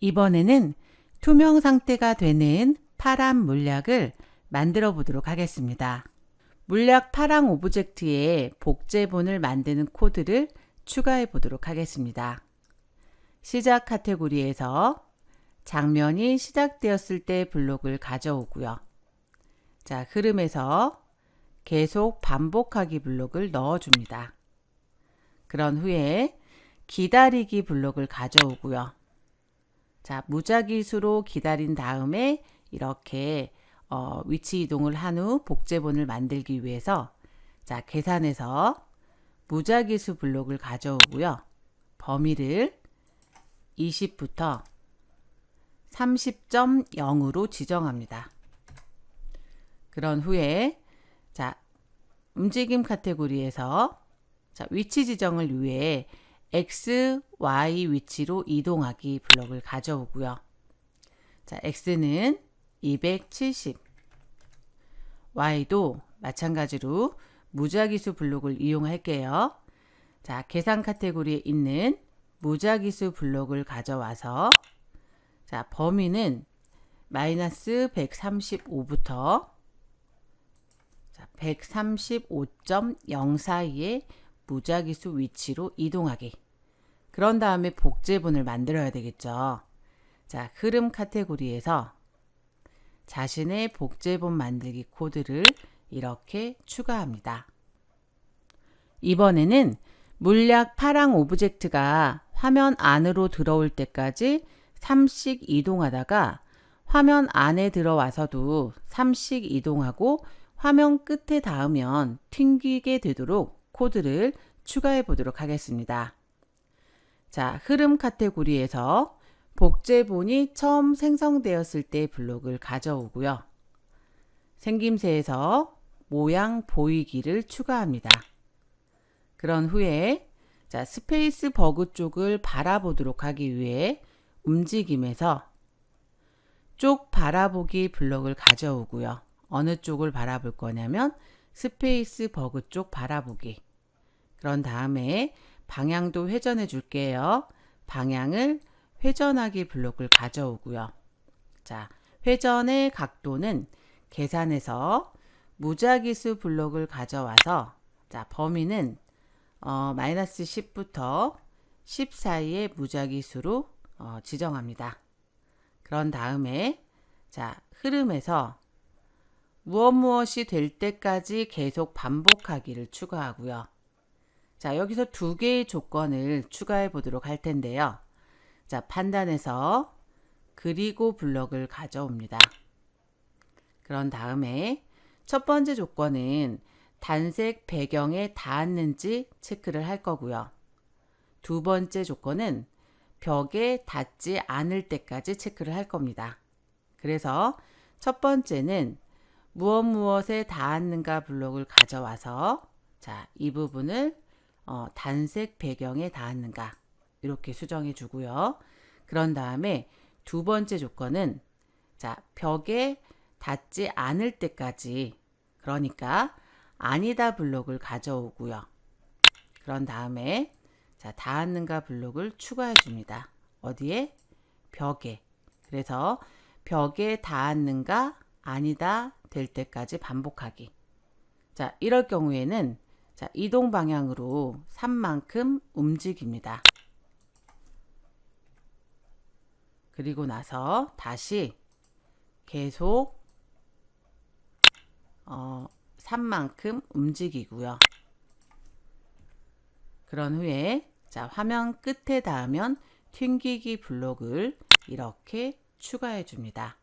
이번에는 투명 상태가 되는 파란 물약을 만들어 보도록 하겠습니다. 물약 파랑 오브젝트에 복제본을 만드는 코드를 추가해 보도록 하겠습니다. 시작 카테고리에서 장면이 시작되었을 때 블록을 가져오고요. 자, 흐름에서 계속 반복하기 블록을 넣어줍니다. 그런 후에 기다리기 블록을 가져오고요. 자, 무작위수로 기다린 다음에 이렇게 어, 위치 이동을 한 후 복제본을 만들기 위해서 자, 계산해서 무작위수 블록을 가져오고요. 범위를 20부터 30.0으로 지정합니다. 그런 후에 자, 움직임 카테고리에서 자, 위치 지정을 위해 x, y 위치로 이동하기 블록을 가져오고요. 자, x는 270. y도 마찬가지로 무작위수 블록을 이용할게요. 자, 계산 카테고리에 있는 무작위수 블록을 가져와서 자, 범위는 마이너스 135부터 135.0 사이의 무작위수 위치로 이동하기. 그런 다음에 복제본을 만들어야 되겠죠. 자, 흐름 카테고리에서 자신의 복제본 만들기 코드를 이렇게 추가합니다. 이번에는 물약 파랑 오브젝트가 화면 안으로 들어올 때까지 3씩 이동하다가 화면 안에 들어와서도 3씩 이동하고 화면 끝에 닿으면 튕기게 되도록 코드를 추가해 보도록 하겠습니다. 자, 흐름 카테고리에서 복제본이 처음 생성되었을 때 블록을 가져오고요. 생김새에서 모양 보이기를 추가합니다. 그런 후에 자, 스페이스 버그 쪽을 바라보도록 하기 위해 움직임에서 쪽 바라보기 블록을 가져오고요. 어느 쪽을 바라볼 거냐면 스페이스 버그 쪽 바라보기. 그런 다음에 방향도 회전해 줄게요. 방향을 회전하기 블록을 가져오고요. 자, 회전의 각도는 계산해서 무작위수 블록을 가져와서 자, 범위는 어, 마이너스 10부터 10 사이의 무작위수로 어, 지정합니다. 그런 다음에 자, 흐름에서 무엇 무엇이 될 때까지 계속 반복하기를 추가하고요. 자, 여기서 두 개의 조건을 추가해 보도록 할 텐데요. 자, 판단해서 그리고 블럭을 가져옵니다. 그런 다음에 첫 번째 조건은 단색 배경에 닿았는지 체크를 할 거고요. 두 번째 조건은 벽에 닿지 않을 때까지 체크를 할 겁니다. 그래서 첫 번째는 무엇 무엇에 닿았는가 블록을 가져와서 자, 이 부분을 어, 단색 배경에 닿았는가 이렇게 수정해 주고요. 그런 다음에 두 번째 조건은 자, 벽에 닿지 않을 때까지 그러니까 아니다 블록을 가져오고요. 그런 다음에 자, 닿았는가 블록을 추가해 줍니다. 어디에? 벽에. 그래서 벽에 닿았는가 아니다 될 때까지 반복하기. 자, 이럴 경우에는 자, 이동 방향으로 3만큼 움직입니다. 그리고 나서 다시 계속 어, 3만큼 움직이고요. 그런 후에 자, 화면 끝에 닿으면 튕기기 블록을 이렇게 추가해 줍니다.